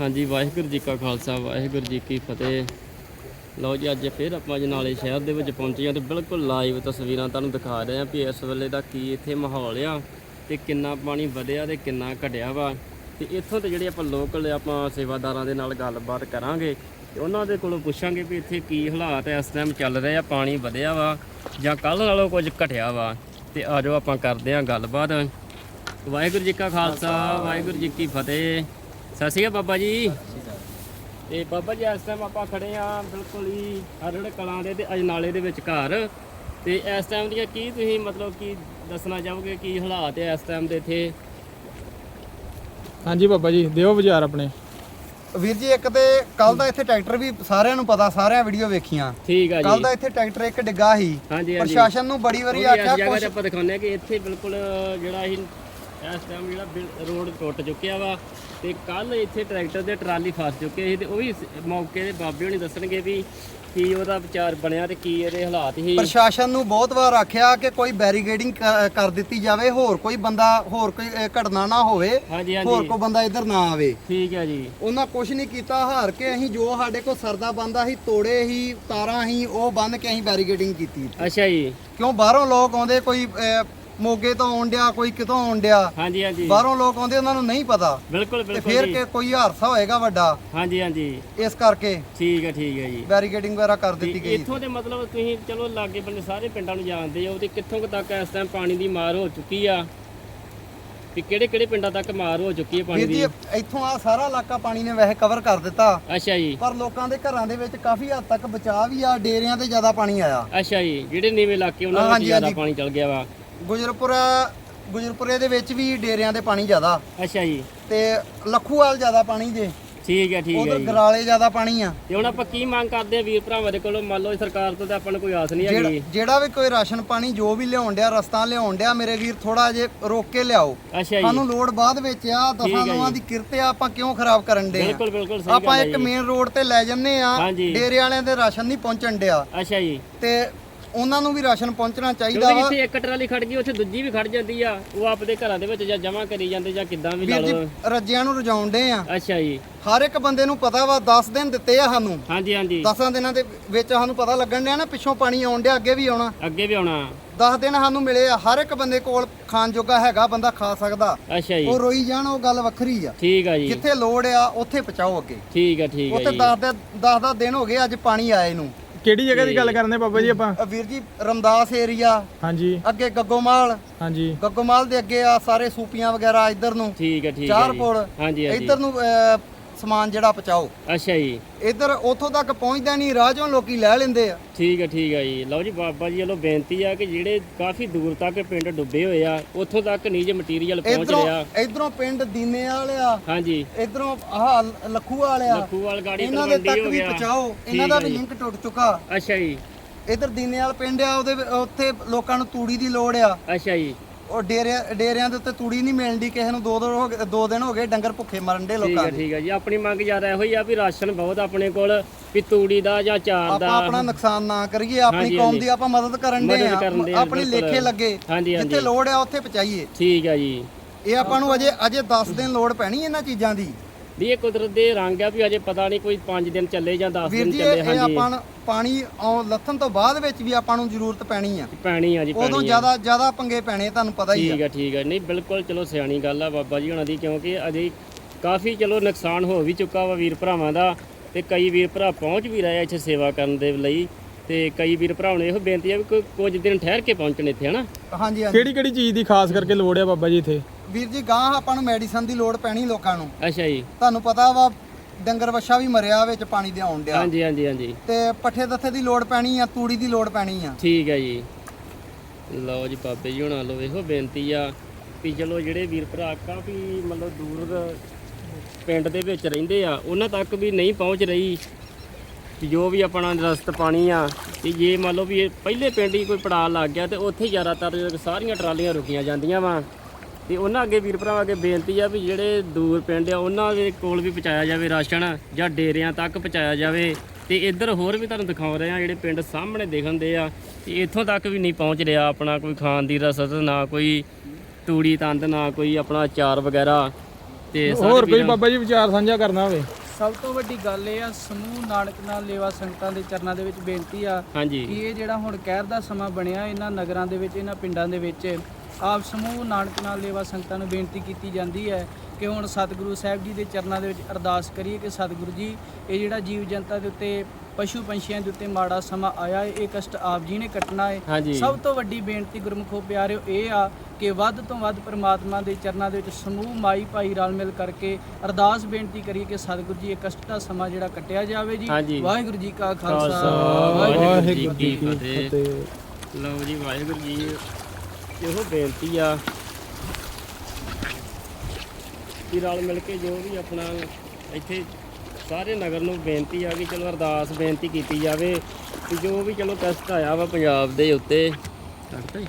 ਹਾਂਜੀ, ਵਾਹਿਗੁਰੂ ਜੀ ਕਾ ਖਾਲਸਾ, ਵਾਹਿਗੁਰੂ ਜੀ ਕੀ ਫਤਿਹ। ਲਓ ਜੀ, ਅੱਜ ਫਿਰ ਆਪਾਂ ਜਨਾਲੇ ਸ਼ਹਿਰ ਦੇ ਵਿੱਚ ਪਹੁੰਚੇ ਹਾਂ ਤੇ ਬਿਲਕੁਲ ਲਾਈਵ ਤਸਵੀਰਾਂ ਤੁਹਾਨੂੰ ਦਿਖਾ ਰਹੇ ਹਾਂ ਵੀ ਇਸ ਵੇਲੇ ਦਾ ਕੀ ਇੱਥੇ ਮਾਹੌਲ ਆ ਤੇ ਕਿੰਨਾ ਪਾਣੀ ਵਧਿਆ ਤੇ ਕਿੰਨਾ ਘਟਿਆ ਵਾ। ਤੇ ਇੱਥੋਂ ਤੇ ਜਿਹੜੇ ਆਪਾਂ ਲੋਕਲ ਆਪਾਂ ਸੇਵਾਦਾਰਾਂ ਦੇ ਨਾਲ ਗੱਲਬਾਤ ਕਰਾਂਗੇ ਤੇ ਉਹਨਾਂ ਦੇ ਕੋਲੋਂ ਪੁੱਛਾਂਗੇ ਵੀ ਇੱਥੇ ਕੀ ਹਾਲਾਤ ਇਸ ਟਾਈਮ ਚੱਲ ਰਹੇ ਆ ਪਾਣੀ ਵਧਿਆ ਵਾ ਜਾਂ ਕੱਲ ਨਾਲੋਂ ਕੁਝ ਘਟਿਆ ਵਾ। ਤੇ ਆਜੋ ਆਪਾਂ ਕਰਦੇ ਹਾਂ ਗੱਲਬਾਤ। ਵਾਹਿਗੁਰੂ ਜੀ ਕਾ ਖਾਲਸਾ, ਵਾਹਿਗੁਰੂ ਜੀ ਕੀ ਫਤਿਹ। ਸਤਿ ਸ਼੍ਰੀ ਅਕਾਲ ਬਾਬਾ ਜੀ। ਤੇ ਬਾਬਾ ਜੀ ਇਸ ਟਾਈਮ ਆਪਾਂ ਖੜੇ ਆ ਬਿਲਕੁਲ ਹੀ ਹਰੜ ਕਲਾਂ ਦੇ ਤੇ ਅਜਨਾਲੇ ਦੇ ਵਿਚਕਾਰ। ਤੇ ਇਸ ਟਾਈਮ ਦੀਆਂ ਕੀ ਤੁਸੀਂ ਮਤਲਬ ਕੀ ਦੱਸਣਾ ਚਾਹੋਗੇ ਕੀ ਹਾਲਾਤ ਹੈ ਇਸ ਟਾਈਮ ਦੇ ਇੱਥੇ? ਹਾਂਜੀ ਬਾਬਾ ਜੀ ਦਿਓ ਬਾਜ਼ਾਰ ਆਪਣੇ। ਵੀਰ ਜੀ ਇੱਕ ਤੇ ਕੱਲ ਦਾ ਇੱਥੇ ਟਰੈਕਟਰ ਵੀ ਸਾਰਿਆਂ ਨੂੰ ਪਤਾ ਸਾਰਿਆਂ ਵੀਡੀਓ ਵੇਖੀਆਂ। ਠੀਕ ਆ ਕੱਲ ਜੀ ਦਾ ਇੱਥੇ ਟਰੈਕਟਰ ਇੱਕ ਡਿੱਗਾ ਸੀ। ਹਾਂਜੀ ਹਾਂਜੀ। ਪ੍ਰਸ਼ਾਸਨ ਨੂੰ ਬੜੀ ਵਾਰੀ ਆਖਿਆ ਜਗ੍ਹਾ ਤੇ ਕੁਛ ਆਪਾਂ ਦਿਖਾਉਂਦੇ ਆ ਕਿ ਇੱਥੇ ਬਿਲਕੁਲ ਜਿਹੜਾ ਅਸੀਂ ਇਸ ਟਾਈਮ ਜਿਹੜਾ ਰੋਡ ਟੁੱਟ ਚੁੱਕਿਆ ਵਾ ਤੇ ਕੱਲ ਇੱਥੇ ਟਰੈਕਟਰ ਦੇ ਟਰਾਲੀ ਫਸ ਚੁੱਕੇ ਸੀ ਤੇ ਉਹ ਵੀ ਮੌਕੇ ਦੇ ਬਾਬੇ ਹੋਣੀ ਦੱਸਣਗੇ ਵੀ ਕੀ ਉਹਦਾ ਵਿਚਾਰ ਬਣਿਆ ਤੇ ਕੀ ਇਹਦੇ ਹਾਲਾਤ ਸੀ। ਪ੍ਰਸ਼ਾਸਨ ਨੂੰ ਬਹੁਤ ਵਾਰ ਆਖਿਆ ਕਿ ਕੋਈ ਬੈਰੀਗੇਡਿੰਗ ਕਰ ਦਿੱਤੀ ਜਾਵੇ ਹੋਰ ਕੋਈ ਬੰਦਾ ਹੋਰ ਕੋਈ ਘਟਨਾ ਨਾ ਹੋਵੇ ਹੋਰ ਕੋਈ ਬੰਦਾ ਇੱਧਰ ਨਾ ਆਵੇ। ਠੀਕ ਹੈ ਜੀ। ਉਹਨਾਂ ਕੁਝ ਨਹੀਂ ਕੀਤਾ ਹਾਰ ਕੇ ਅਸੀਂ ਜੋ ਸਾਡੇ ਕੋਲ ਸਰਦਾ ਬੰਦਾ ਸੀ ਤੋੜੇ ਹੀ ਤਾਰਾਂ ਹੀ ਉਹ ਬੰਨ ਕੇ ਅਸੀਂ ਬੈਰੀਗੇਡਿੰਗ ਕੀਤੀ। ਅੱਛਾ ਜੀ। ਕਿਉਂ ਬਾਹਰੋਂ ਲੋਕ ਆਉਂਦੇ ਕੋਈ ਮੋਗੇ ਤੋਂ ਆਉਣ ਡਿਆ ਕੋਈ ਕਿਤੋਂ ਆਉਣ ਡਿਆ। ਹਾਂਜੀ ਹਾਂਜੀ। ਬਾਹਰੋਂ ਲੋਕ ਆਉਂਦੇ ਉਹਨਾਂ ਨੂੰ ਨਹੀਂ ਪਤਾ। ਬਿਲਕੁਲ ਤੇ ਬਿਲਕੁਲ ਫਿਰ ਜੀ। ਕਿ ਕੋਈ ਹਾਦਸਾ ਹੋਏਗਾ ਵੱਡਾ ਹਾਂਜੀ ਹਾਂਜੀ। ਇਸ ਕਰਕੇ ਠੀਕ ਹੈ ਠੀਕ ਹੈ ਜੀ। ਬੈਰੀਗੇਡਿੰਗ ਵਗੈਰਾ ਕਰ ਤੇ ਦਿੱਤੀ ਗਈ। ਇੱਥੋਂ ਦੇ ਮਤਲਬ ਤੁਸੀਂ ਚਲੋ ਲਾਗੇ ਬੰਨੇ ਸਾਰੇ ਪਿੰਡਾਂ ਨੂੰ ਜਾਣਦੇ ਹੋ ਤੇ ਕਿੱਥੋਂ ਕੁ ਤੱਕ ਇਸ ਟਾਈਮ ਪਾਣੀ ਦੀ ਮਾਰ ਹੋ ਚੁੱਕੀ ਆ? ਵੀ ਕਿਹੜੇ ਕਿਹੜੇ ਪਿੰਡਾਂ ਤੱਕ ਮਾਰ ਹੋ ਚੁੱਕੀ ਹੈ ਪਾਣੀ ਵੀਰ ਦੀ? ਜੀ ਇੱਥੋਂ ਆ ਸਾਰਾ ਇਲਾਕਾ ਪਾਣੀ ਨੇ ਵੈਸੇ ਕਵਰ ਕਰ ਦਿੱਤਾ। ਅੱਛਾ ਜੀ। ਪਰ ਲੋਕਾਂ ਦੇ ਘਰਾਂ ਦੇ ਵਿੱਚ ਕਾਫੀ ਹੱਦ ਤੱਕ ਬਚਾਅ ਵੀ ਆ ਡੇਰਿਆਂ ਤੇ ਜ਼ਿਆਦਾ ਪਾਣੀ ਆਇਆ। ਅੱਛਾ ਜੀ ਜਿਹੜੇ ਨੀਵੇਂ ਇਲਾਕੇ ਉਹਨਾਂ ਵਿੱਚ ਹਾਂਜੀ, ਜ਼ਿਆਦਾ ਹਾਂਜੀ। ਪਾਣੀ ਚਲ ਗਿਆ ਵਾ। ਗੁਜਰਪੁਰਾ ਗੁਜਰਪੁਰੇ ਦੇ ਵਿੱਚ ਵੀ ਡੇਰਿਆਂ ਦੇ ਪਾਣੀ ਜ਼ਿਆਦਾ। ਅੱਛਾ ਜੀ। ਤੇ ਲੱਖੂਵਾਲ ਜ਼ਿਆਦਾ ਪਾਣੀ ਜੇ ਠੀਕ ਹੈ ਠੀਕ ਹੈ ਉਧਰ ਜੀ। ਗਰਾਲੇ ਜ਼ਿਆਦਾ ਪਾਣੀ ਆ। ਤੇ ਹੁਣ ਆਪਾਂ ਕੀ ਮੰਗ ਕਰਦੇ ਆ ਵੀਰ ਭਰਾਵਾਂ ਦੇ ਕੋਲੋਂ? ਮੰਨ ਲਓ ਸਰਕਾਰ ਤੋਂ ਤਾਂ ਆਪਾਂ ਨੂੰ ਕੋਈ ਆਸ ਨਹੀਂ ਜਿਹੜਾ ਹੈਗੀ। ਜਿਹੜਾ ਵੀ ਕੋਈ ਰਾਸ਼ਨ ਪਾਣੀ ਜੋ ਵੀ ਲਿਆਉਣ ਡਿਆ ਰਸਤਾ ਲਿਆਉਣ ਡਿਆ ਮੇਰੇ ਵੀਰ ਥੋੜਾ ਜੇ ਰੋਕ ਕੇ ਲਿਆਓ। ਅੱਛਾ ਜੀ। ਸਾਨੂੰ ਲੋੜ ਬਾਅਦ ਵਿੱਚ ਆ ਠੀਕ ਦਸਾਂ ਜੀ। ਦੀ ਕਿਰਤ ਆ ਆਪਾਂ ਕਿਉਂ ਖਰਾਬ ਕਰਨ ਦੇ ਬਿਲਕੁਲ ਬਿਲਕੁਲ ਸਹੀ ਆਪਾਂ ਗੱਲ ਹੈ ਇੱਕ ਜੀ। ਮੇਨ ਰੋਡ ਤੇ ਲੈ ਜੰਨੇ ਆ ਹਾਂਜੀ। ਡੇਰੇ ਵਾਲਿਆਂ ਦੇ ਰਾਸ਼ਨ ਨਹੀਂ ਪਹੁੰਚਣ ਡਿਆ। ਅੱਛਾ ਜੀ। ਤੇ ਉਹਨਾਂ ਨੂੰ ਵੀ ਰਾਸ਼ਨ ਪਹੁੰਚਣਾ ਚਾਹੀਦਾ ਕਿਉਂਕਿ ਵਾ। ਜਿੱਥੇ ਇੱਕ ਟਰਾਲੀ ਖੜ ਗਈ ਉੱਥੇ ਦੂਜੀ ਵੀ ਖੜ ਜਾਂਦੀ ਆ। ਉਹ ਆਪਦੇ ਘਰਾਂ ਦੇ ਵਿੱਚ ਜਾਂ ਜਮਾ ਕਰੀ ਜਾਂਦੇ ਜਾਂ ਕਿੱਦਾਂ ਵੀ ਲਾ ਵੀਰ ਜੀ ਲਓ। ਰੱਜਿਆਂ ਨੂੰ ਰਜਾਉਣ ਡੇ ਆ। ਅੱਛਾ ਜੀ। ਹਰ ਇੱਕ ਬੰਦੇ ਨੂੰ ਪਤਾ ਵਾ 10 ਦਿਨ ਦਿੱਤੇ ਆ ਸਾਨੂੰ। ਹਾਂਜੀ ਹਾਂਜੀ। 10 ਦਿਨਾਂ ਦੇ ਵਿੱਚ ਸਾਨੂੰ ਪਤਾ ਲੱਗਣ ਡਿਆ ਨਾ ਪਿੱਛੋਂ ਪਾਣੀ ਆਉਣ ਡਿਆ ਅੱਗੇ ਵੀ ਆਉਣਾ। ਅੱਗੇ ਵੀ ਆਉਣਾ। 10 ਦਿਨ ਸਾਨੂੰ ਮਿਲੇ ਆ। ਹਰ ਇੱਕ ਬੰਦੇ ਕੋਲ ਖਾਣ ਜੋਗਾ ਹੈਗਾ ਬੰਦਾ ਖਾ ਸਕਦਾ। ਅੱਛਾ ਜੀ। ਉਹ ਰੋਈ ਜਾਣ ਉਹ ਗੱਲ ਵੱਖਰੀ ਆ। ਠੀਕ ਆ ਜੀ। ਜਿੱਥੇ ਲੋੜ ਆ ਉੱਥੇ ਪਹੁੰਚਾਓ ਅੱਗੇ। ਠੀਕ ਆ ਠੀਕ ਆ ਉੱਥੇ ਜੀ। 10 10 10 ਦਿਨ ਹੋ ਗਏ ਅੱਜ ਪਾਣੀ ਆਏ ਨੂੰ। ਕਿਹੜੀ ਜਗ੍ਹਾ ਦੀ ਗੱਲ ਕਰਨੇ ਬਾਬਾ ਜੀ ਆਪਾਂ? ਅ ਵੀਰ ਜੀ ਰਮਦਾਸ ਏਰੀਆ ਹਾਂਜੀ। ਅੱਗੇ ਗੱਗੋਮਾਲ। ਹਾਂਜੀ। ਗੱਗੋਮਾਲ ਦੇ ਅੱਗੇ ਆ ਸਾਰੇ ਸੂਪੀਆਂ ਵਗੈਰਾ ਇੱਧਰ ਨੂੰ। ਠੀਕ ਆ ਠੀਕ ਆ ਚਾਰ ਜੀ। ਪੁਲ ਹਾਂਜੀ ਹਾਂਜੀ। ਇੱਧਰ ਨੂੰ ਅ, ਸਮਾਨ ਜਿਹੜਾ ਪਹੁੰਚਾਓ। ਅੱਛਾ ਜੀ। ਇੱਧਰ ਉੱਥੋਂ ਤੱਕ ਪਹੁੰਚਦਾ ਨਹੀਂ ਰਾਜੋਂ ਲੋਕੀ ਲੈ ਲੈਂਦੇ ਆ। ਠੀਕ ਆ ਠੀਕ ਆ ਜੀ। ਲਓ ਜੀ ਬਾਬਾ ਜੀ ਵੱਲੋਂ ਬੇਨਤੀ ਆ ਕਿ ਜਿਹੜੇ ਕਾਫੀ ਦੂਰ ਤੱਕ ਪਿੰਡ ਡੁੱਬੇ ਹੋਏ ਆ ਉੱਥੋਂ ਤੱਕ ਨਹੀਂ ਜੇ ਮਟੀਰੀਅਲ ਪਹੁੰਚ ਇਧਰੋਂ ਰਿਹਾ। ਇਧਰੋਂ ਪਿੰਡ ਦੀਨੇ ਵਾਲਿਆ ਹਾਂਜੀ। ਇਧਰੋਂ ਆਹ ਲੱਖੂ ਵਾਲਿਆ ਲੱਖੂਵਾਲ ਗਾੜੀ ਇਹਨਾਂ ਦੇ ਤਲਵੰਡੀ ਤੱਕ ਹੋ ਵੀ ਗਿਆ। ਪਹੁੰਚਾਓ ਇਹਨਾਂ ਦਾ ਵੀ। ਲਿੰਕ ਟੁੱਟ ਚੁੱਕਾ। ਅੱਛਾ ਜੀ। ਇਧਰ ਦੀਨੇ ਵਾਲ ਪਿੰਡ ਆ ਉਹਦੇ ਉੱਥੇ ਲੋਕਾਂ ਨੂੰ ਤੂੜੀ ਦੀ ਲੋੜ ਆ। ਅੱਛਾ ਜੀ। ਉਹ ਡੇਰਿਆਂ ਡੇਰਿਆਂ ਦੇ ਉੱਤੇ ਤੂੜੀ ਨਹੀਂ ਮਿਲਦੀ ਕਿਸੇ ਨੂੰ ਦੋ ਦੋ ਹੋ ਗਏ ਦੋ ਦਿਨ ਹੋ ਗਏ ਡੰਗਰ ਭੁੱਖੇ ਮਰਨ ਦੇ ਠੀਕ ਲੋਕਾਂ ਦੇ। ਠੀਕ ਆ ਜੀ। ਆਪਣੀ ਮੰਗ ਜ਼ਿਆਦਾ ਇਹੋ ਹੀ ਆ ਵੀ ਰਾਸ਼ਨ ਬਹੁਤ ਆਪਣੇ ਕੋਲ ਵੀ ਤੂੜੀ ਦਾ ਜਾਂ ਚਾਰ ਆਪਾਂ ਦਾ। ਆਪਣਾ ਨੁਕਸਾਨ ਨਾ ਕਰੀਏ ਆਪਣੀ ਹਾਂਜੀ, ਕੌਮ ਹਾਂਜੀ। ਦੀ ਆਪਾਂ ਮਦਦ ਕਰਨ ਦੇ ਮਦਦ ਕਰਨ ਦੇ ਆ ਆ, ਆਪਣੀ ਬਿਲਕੁਲ। ਲੇਖੇ ਲੱਗੇ ਹਾਂਜੀ ਹਾਂਜੀ। ਜਿੱਥੇ ਲੋੜ ਆ ਉੱਥੇ ਪਹੁੰਚਾਈਏ। ਠੀਕ ਆ ਜੀ। ਇਹ ਆਪਾਂ ਨੂੰ ਅਜੇ ਅਜੇ 10 ਦਿਨ ਲੋੜ ਪੈਣੀ ਇਹਨਾਂ ਚੀਜ਼ਾਂ ਦੀ। ਵੀ ਇਹ ਕੁਦਰਤ ਦੇ ਰੰਗ ਆ ਵੀ ਅਜੇ ਪਤਾ ਨਹੀਂ ਕੋਈ 5 ਦਿਨ ਚੱਲੇ ਜਾਂ 10 ਵੀਰ ਦਿਨ ਜੀ ਚੱਲੇ ਇਹ ਹਾਂਜੀ। ਆਪਾਂ ਨੂੰ ਪਾਣੀ ਆਉਣ ਲੱਥਣ ਤੋਂ ਬਾਅਦ ਵਿੱਚ ਵੀ ਆਪਾਂ ਨੂੰ ਜ਼ਰੂਰਤ ਪੈਣੀ ਆ। ਪੈਣੀ ਆ ਜੀ ਉਦੋਂ ਪੈਣੀ ਆ। ਜ਼ਿਆਦਾ ਜ਼ਿਆਦਾ ਪੰਗੇ ਪੈਣੇ ਤੁਹਾਨੂੰ ਪਤਾ ਹੀ ਆ। ਠੀਕ ਆ ਠੀਕ ਆ। ਨਹੀਂ ਬਿਲਕੁਲ ਚਲੋ ਸਿਆਣੀ ਗੱਲ ਆ ਬਾਬਾ ਜੀ ਹੁਣਾਂ ਦੀ ਕਿਉਂਕਿ ਅਜੇ ਕਾਫੀ ਚਲੋ ਨੁਕਸਾਨ ਹੋ ਵੀ ਚੁੱਕਾ ਵਾ ਵੀਰ ਭਰਾਵਾਂ ਦਾ ਤੇ ਕਈ ਵੀਰ ਭਰਾ ਪਹੁੰਚ ਵੀ ਰਹੇ ਆ ਇੱਥੇ ਸੇਵਾ ਕਰਨ ਦੇ ਲਈ ਤੇ ਕਈ ਵੀਰ ਭਰਾਵਾਂ ਨੂੰ ਇਹੋ ਬੇਨਤੀ ਆ ਵੀ ਕੋਈ ਕੁਝ ਦਿਨ ਠਹਿਰ ਕੇ ਪਹੁੰਚਣ ਇੱਥੇ ਹਨਾ? ਹਾਂਜੀ ਹਾਂਜੀ। ਕਿਹੜੀ ਕਿਹੜੀ ਚੀਜ਼ ਦੀ ਖਾਸ ਕਰਕੇ ਲੋੜ ਆ ਬਾਬਾ ਜੀ ਇੱਥੇ? ਵੀਰ ਜੀ ਗਾਂ ਆਪਾਂ ਨੂੰ ਮੈਡੀਸਨ ਦੀ ਲੋੜ ਪੈਣੀ ਲੋਕਾਂ ਨੂੰ। ਅੱਛਾ ਜੀ। ਤੁਹਾਨੂੰ ਪਤਾ ਵਾ ਡੰਗਰ ਵੱਛਾ ਵੀ ਮਰਿਆ ਵਿੱਚ ਪਾਣੀ ਦੇ ਆਉਣ ਡਿਆ। ਹਾਂਜੀ ਹਾਂਜੀ ਹਾਂਜੀ। ਤੇ ਪੱਠੇ ਦੱਥੇ ਦੀ ਲੋੜ ਪੈਣੀ ਆ ਤੂੜੀ ਦੀ ਲੋੜ ਪੈਣੀ ਆ। ਠੀਕ ਹੈ ਜੀ। ਲਓ ਜੀ ਬਾਬੇ ਜੀ ਹੁਣਾਂ ਲੋ ਇਹੋ ਬੇਨਤੀ ਆ ਵੀ ਚਲੋ ਜਿਹੜੇ ਵੀਰ ਭਰਾ ਕਾਫੀ ਮਤਲਬ ਦੂਰ ਪਿੰਡ ਦੇ ਵਿੱਚ ਰਹਿੰਦੇ ਆ ਉਹਨਾਂ ਤੱਕ ਵੀ ਨਹੀਂ ਪਹੁੰਚ ਰਹੀ ਜੋ ਵੀ ਆਪਣਾ ਰਸਤ ਪਾਣੀ ਆ ਤੇ ਜੇ ਮੰਨ ਲਓ ਵੀ ਇਹ ਪਹਿਲੇ ਪਿੰਡ ਹੀ ਕੋਈ ਪੜਾਅ ਲੱਗ ਗਿਆ ਤੇ ਉੱਥੇ ਜ਼ਿਆਦਾਤਰ ਸਾਰੀਆਂ ਟਰਾਲੀਆਂ ਰੁਕੀਆਂ ਜਾਂਦੀਆਂ ਵਾ। ਤੇ ਉਹਨਾਂ ਅੱਗੇ ਵੀਰ ਭਰਾਵਾਂ ਅੱਗੇ ਬੇਨਤੀ ਆ ਵੀ ਜਿਹੜੇ ਦੂਰ ਪਿੰਡ ਆ ਉਹਨਾਂ ਦੇ ਕੋਲ ਵੀ ਪਹੁੰਚਾਇਆ ਜਾਵੇ ਰਾਸ਼ਨ ਜਾਂ ਡੇਰਿਆਂ ਤੱਕ ਪਹੁੰਚਾਇਆ ਜਾਵੇ। ਤੇ ਇੱਧਰ ਹੋਰ ਵੀ ਤੁਹਾਨੂੰ ਦਿਖਾਉ ਰਹੇ ਆ ਜਿਹੜੇ ਪਿੰਡ ਸਾਹਮਣੇ ਦਿਖਣ ਦੇ ਆ। ਤੇ ਇੱਥੋਂ ਤੱਕ ਵੀ ਨਹੀਂ ਪਹੁੰਚ ਰਿਹਾ ਆਪਣਾ ਕੋਈ ਖਾਣ ਦੀ ਰਸਦ ਨਾ ਕੋਈ ਤੂੜੀ ਤੰਦ ਨਾ ਕੋਈ ਆਪਣਾ ਅਚਾਰ ਵਗੈਰਾ। ਤੇ ਹੋਰ ਕੋਈ ਬਾਬਾ ਜੀ ਵਿਚਾਰ ਸਾਂਝਾ ਕਰਨਾ ਹੋਵੇ। ਸਭ ਤੋਂ ਵੱਡੀ ਗੱਲ ਇਹ ਆ ਸਮੂਹ ਨਾਨਕ ਨਾਲ ਲੇਵਾ ਸੰਗਤਾਂ ਦੇ ਚਰਨਾਂ ਦੇ ਵਿੱਚ ਬੇਨਤੀ ਆ ਹਾਂਜੀ। ਕਿ ਇਹ ਜਿਹੜਾ ਹੁਣ ਕਹਿਰ ਦਾ ਸਮਾਂ ਬਣਿਆ ਇਹਨਾਂ ਨਗਰਾਂ ਦੇ ਵਿੱਚ ਇਹਨਾਂ ਪਿੰਡਾਂ ਦੇ ਵਿੱਚ ਆਪ ਸਮੂਹ ਨਾਨਕ ਨਾਲ ਲੇਵਾ ਸੰਗਤਾਂ ਨੂੰ ਬੇਨਤੀ ਕੀਤੀ ਜਾਂਦੀ ਹੈ ਕਿ ਹੁਣ ਸਤਿਗੁਰੂ ਸਾਹਿਬ ਜੀ ਦੇ ਚਰਨਾਂ ਦੇ ਵਿੱਚ ਅਰਦਾਸ ਕਰੀਏ ਕਿ ਸਤਿਗੁਰੂ ਜੀ ਇਹ ਜਿਹੜਾ ਜੀਵ ਜਨਤਾ ਦੇ ਉੱਤੇ ਪਸ਼ੂ ਪੰਛੀਆਂ ਦੇ ਉੱਤੇ ਮਾੜਾ ਸਮਾਂ ਆਇਆ ਹੈ ਇਹ ਕਸ਼ਟ ਆਪ ਜੀ ਨੇ ਕੱਟਣਾ ਹੈ। ਸਭ ਤੋਂ ਵੱਡੀ ਬੇਨਤੀ ਗੁਰਮੁਖੋ ਪਿਆਰਿਓ ਇਹ ਆ ਕਿ ਵੱਧ ਤੋਂ ਵੱਧ ਪ੍ਰਮਾਤਮਾ ਦੇ ਚਰਨਾਂ ਦੇ ਵਿੱਚ ਸਮੂਹ ਮਾਈ ਭਾਈ ਰਲ ਮਿਲ ਕਰਕੇ ਅਰਦਾਸ ਬੇਨਤੀ ਕਰੀਏ ਕਿ ਸਤਿਗੁਰੂ ਜੀ ਇਹ ਕਸ਼ਟ ਦਾ ਸਮਾਂ ਜਿਹੜਾ ਕੱਟਿਆ ਜਾਵੇ ਜੀ। ਵਾਹਿਗੁਰੂ ਜੀ ਕਾ ਖਾਲਸਾ, ਵਾਹਿਗੁਰੂ ਜੀ ਕੀ। ਫਤਿਹ। ਲਓ ਜੀ ਵਾਹਿਗੁਰੂ ਜੀ ਇਹੋ ਬੇਨਤੀ ਆ ਕਿ ਰਲ ਮਿਲ ਕੇ ਜੋ ਵੀ ਆਪਣਾ ਇੱਥੇ ਸਾਰੇ ਨਗਰ ਨੂੰ ਬੇਨਤੀ ਆ ਕਿ ਚਲੋ ਅਰਦਾਸ ਬੇਨਤੀ ਕੀਤੀ ਜਾਵੇ ਕਿ ਜੋ ਵੀ ਚਲੋ ਕਸ਼ਟ ਆਇਆ ਵਾ ਪੰਜਾਬ ਦੇ ਉੱਤੇ ਕੱਟਦਾ